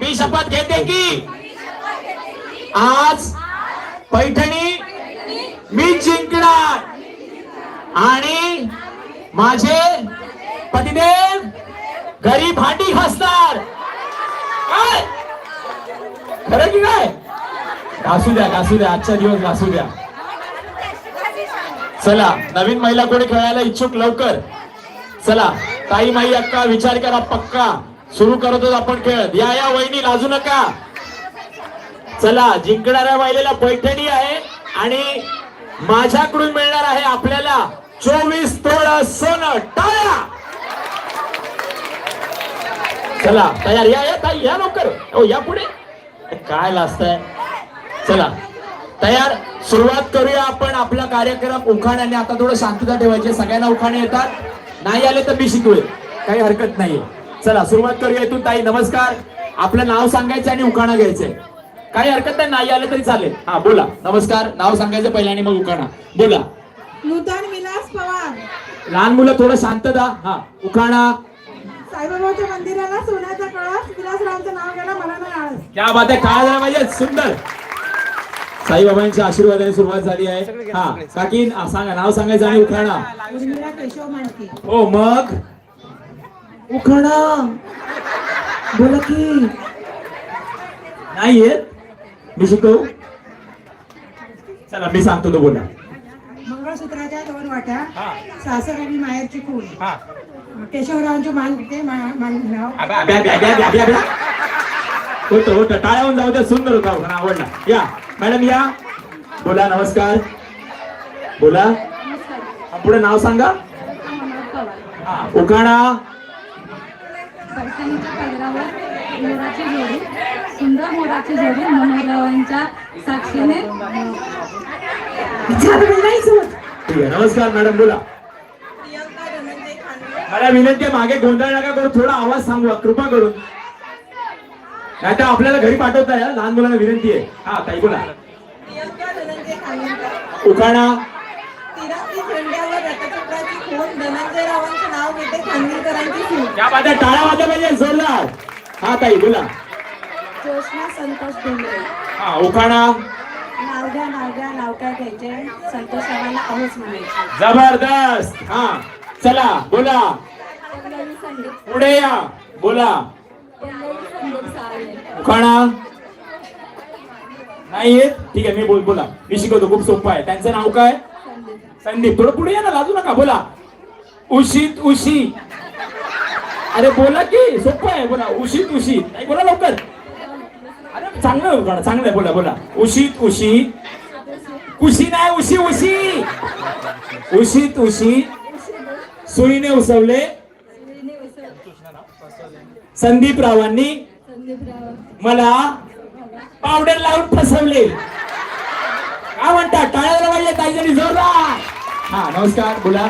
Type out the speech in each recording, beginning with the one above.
मी शपथ घेते की आज पैठणी मी जिंकणार. आणि माझे पतिदेव घरी भांडी घासणार काय? खरं की काय? घासू द्या घासू द्या. आजचा दिवस घासू द्या. चला नवीन महिला कोणी खेळायला इच्छुक? लवकर. चला ताई माई अक्का विचार करा पक्का. सुरू करतोच आपण खेळत या या वहिनी लाजू नका. चला जिंकणाऱ्या महिलेला पैठणी आहे आणि माझ्याकडून मिळणार आहे आपल्याला चोवीस तोडा सोनं. टाळ्या! चला तयार. या या ताई या लवकर. ओ या पुढे. काय लाजताय? चला तयार. सुरुवात करूया आपण आपला कार्यक्रम. उखाण्याने आता थोडं शांतता ठेवायची सगळ्यांना उखाणे येतात. नाही आले तर मी शिकवेल. काही हरकत नाहीये. चला सुरुवात करूया इथून. ताई नमस्कार. आपलं नाव सांगायचं आणि उखाणा घ्यायचंय. काही हरकत नाही नाही आले तरी चालेल. हा बोला. नमस्कार. नाव सांगायचं पहिल्या आणि मग उखाणा. बोला. नूतन विलास पवार. लहान मुलं थोडं शांतता हा उखाणा. साईबाबाच्या मंदिराला सोन्याचा कळस विलासरावांचं नाव घ्यायला मला नाही आळस क्या बात आहे काय झालं पाहिजे. सुंदर. साईबाबांच्या आशीर्वादाने सुरुवात झाली आहे. हा काकी सांगा नाव सांगायचं आणि उखाणा. उर्मिला केशव मांडके. हो मग? उखाणा. बोला की. नाही येत. मी शिकवू चला मी सांगतो तो बोला. मंगळसूत्राच्या दोन वाट्या. सासर आणि माहेरची खून केशवरावांची मान- ब्या. होतं होतं टाळ्याहून जाऊ द्या सुंदर होता उखाणा आवडला. या. मॅडम या. बोला नमस्कार. बोला. पुढे नाव सांगा. हा, उखाणा. पैठणीच्या पदरावर मोराची जोडी सुंदर मोराची जोडी मनोहररावांच्या साक्षीने. नमस्कार मॅडम बोला. मला विनंती आहे मागे गोंधळ नका करू थोडा आवाज सांगू कृपा करून. नाही तर आपल्याला घरी पाठवताय हा, लहान मुलांना विनंती आहे. हा ताई बोला. प्रियंका धनंजय खानविलकर उखाणा तिरंगी झेंड्यावर रथचक्राची खून धनंजय रावांचं नाव घेते खानविलकरांची सून या माझ्या टाळ्या वाजल्या पाहिजे जोरदार. हा ताई बोला. जोशना संतोष डोंगरे हा उखाणा. नाव घ्या नाव घ्या नाव काय घ्यायचे संतोष रावांना अहोच म्हणायचे. जबरदस्त. हा चला बोला. पल्लवी संदीप पुढे या बोला. पल्लवी संदीप सावळे उखाणा. नाही येत ठीक आहे मी बोल बोला. मी शिकवतो खूप सोपं आहे. त्यांचं नाव काय? संदीप. संदीप थोडं पुढे या ना लाजू नका बोला. उशीत उशी. अरे बोला की सोपं आहे बोला. उशीत उशी. नाही बोला लवकर. अरे चांगलं चांगलं आहे बोला बोला. उशीत उशी. उशी नाही उशी उशी. उशीत उशी. सुईने उसवले संदीप रावांनी मला पावडर लावून फसवले. काय म्हणता? टाळ्याला पाहिजे काहीतरी जोरदार. हा नमस्कार बोला.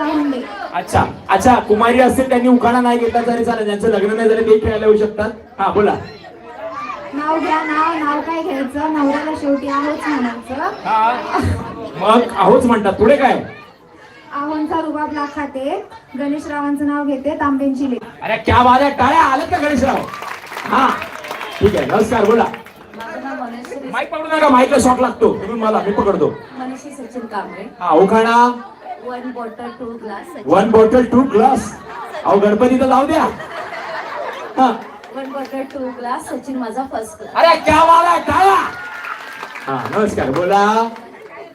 अच्छा अच्छा कुमारी असतील त्यांनी उखाणा नाही घेतला तरी चालेल ज्यांचं लग्न नाही झालं ते खेळायला येऊ शकतात. हा बोला. नाव घ्या नाव नाव काय घ्यायचं? नवऱ्याला शेवटी आहोच म्हणायचं. हा मग आहोच म्हणतात. पुढे काय? आहोंचा रुबाब लाखाते. गणेश रावांचं नाव घेते तांब्यांची लेख. अरे क्या बात आहे. टाळ्या आलं का गणेशराव? हा ठीक आहे. नमस्कार बोला. माझं नाव माईक पकडू नका माईकला शॉक लागतो. तुम्ही मला मी पकडतो. मनश्री सचिन कांबळे. हा उखाणा. One bottle two glass one bottle two glass अहो गणपती तर जाऊ द्या. हा. One bottle two glass Sachin माझा फर्स्ट क्लास अरे क्या वाला टाळा हा नमस्कार बोला.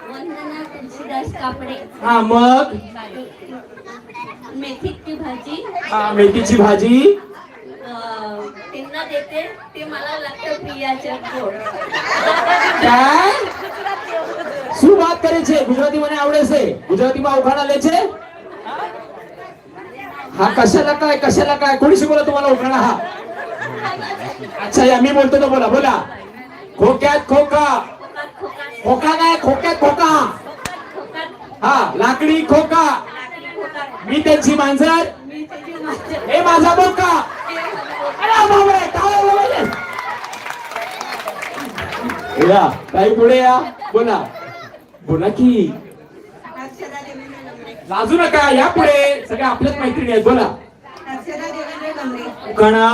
वंदना कापडे. हा मग? मेथीची भाजी. हा मेथीची भाजी. अं, त्यांना देते ते मला लागतं प्रियाच्या गोड. काय? શું વાત કરે છે ગુજરાતી મને આવડે છે ગુજરાતીમાં ઉખાણા લે છે हा कशाला काय कशाला काय कोणी शिकवलं तुम्हाला उखाणा हा अच्छा या मी बोलतो तो बोला बोला खोक्यात खोका खोका नाही खोक्यात खोका हा लाकडी खोका मी त्यांची मांजर हे माझा बोका अरे बापरे, काय झालं पाहिजे? या काही पुढे या बोला बोला की. लाजू नका या पुढे सगळ्या आपल्याच मैत्रिणी आहेत बोला. उखाणा.